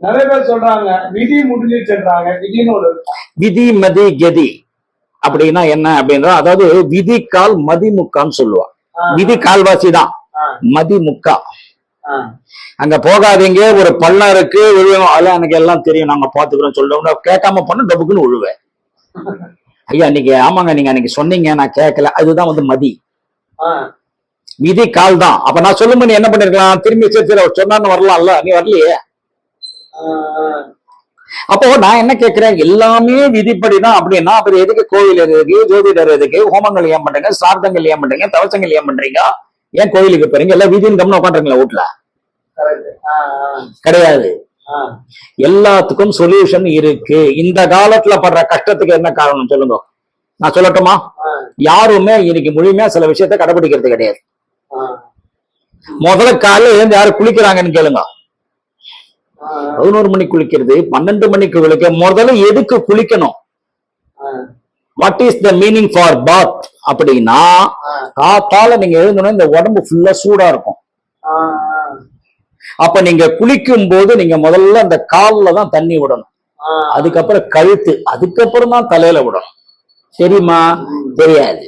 நிறைய பேர் சொல்றாங்க விதி முடிஞ்சிச்சுன்றாங்க விதின்னு. விதி மதி கதி. அப்படின்னா என்ன அப்படின்றா அதாவது விதி கால் மதிமுக்கான்னு சொல்லுவா ஆ, விதி கால்வாசி தான் ஆ. அங்க போகாதீங்க ஒரு பள்ளம் இருக்கு விழுவோம் அதெல்லாம் எனக்கு எல்லாம் தெரியும் நாங்க பாத்துக்கிறோம் சொல்லுவோம் கேட்காம பண்ண டபுக்குன்னு விழுவேன் ஐயா நீங்க ஆமாங்க நீங்க அன்னைக்கு சொன்னீங்க நான் கேட்கல அதுதான் வந்து மதி. விதி கால் தான் அப்ப நான் சொல்லும் நீ என்ன பண்ணிருக்கலாம்? திரும்பி சரி சரி அவர் சொன்னான்னு வரலாம்ல நீ வரலையே. அப்போ நான் என்ன கேட்கிறேன் எல்லாமே விதிப்படிதான். அப்படின்னா அப்புறம் எதுக்கு கோவில் எதுக்கு? ஜோதிடர் எதுக்கு? ஹோமங்கள் ஏன் பண்றீங்க? சார்த்தங்கள் ஏன் பண்றீங்க? தவசங்கள் ஏன் பண்றீங்க? ஏன் கோயிலுக்கு போறீங்க? எல்லாம் விதின்னு கம்னு உட்காந்துருங்களா வீட்டுல கிடையாது. எல்லாத்துக்கும் சொல்யூஷன் இருக்கு. இந்த காலத்துல படுற கஷ்டத்துக்கு என்ன காரணம் சொல்லுங்க. நான் சொல்லட்டுமா? யாருமே இன்னைக்கு முழுமையா சில விஷயத்த கடைபிடிக்கிறது கிடையாது. முதல்ல காலையில எழுந்து யாரு குளிக்கிறாங்கன்னு கேளுங்க. பதினோரு மணிக்கு குளிக்கிறது பன்னெண்டு மணிக்கு குளிக்க முதல்ல எதுக்கு குளிக்கணும்? What is the meaning for bath அப்படின்னா காத்தால நீங்க எழுந்தோன்னா இந்த உடம்பு ஃபுல்லா சூடா இருக்கும். அப்ப நீங்க குளிக்கும் போது நீங்க முதல்ல அந்த கால்ல தான் தண்ணி விடணும். அதுக்கப்புறம் கழுத்து அதுக்கப்புறம் தான் தலையில விடணும். தெரியுமா தெரியாது.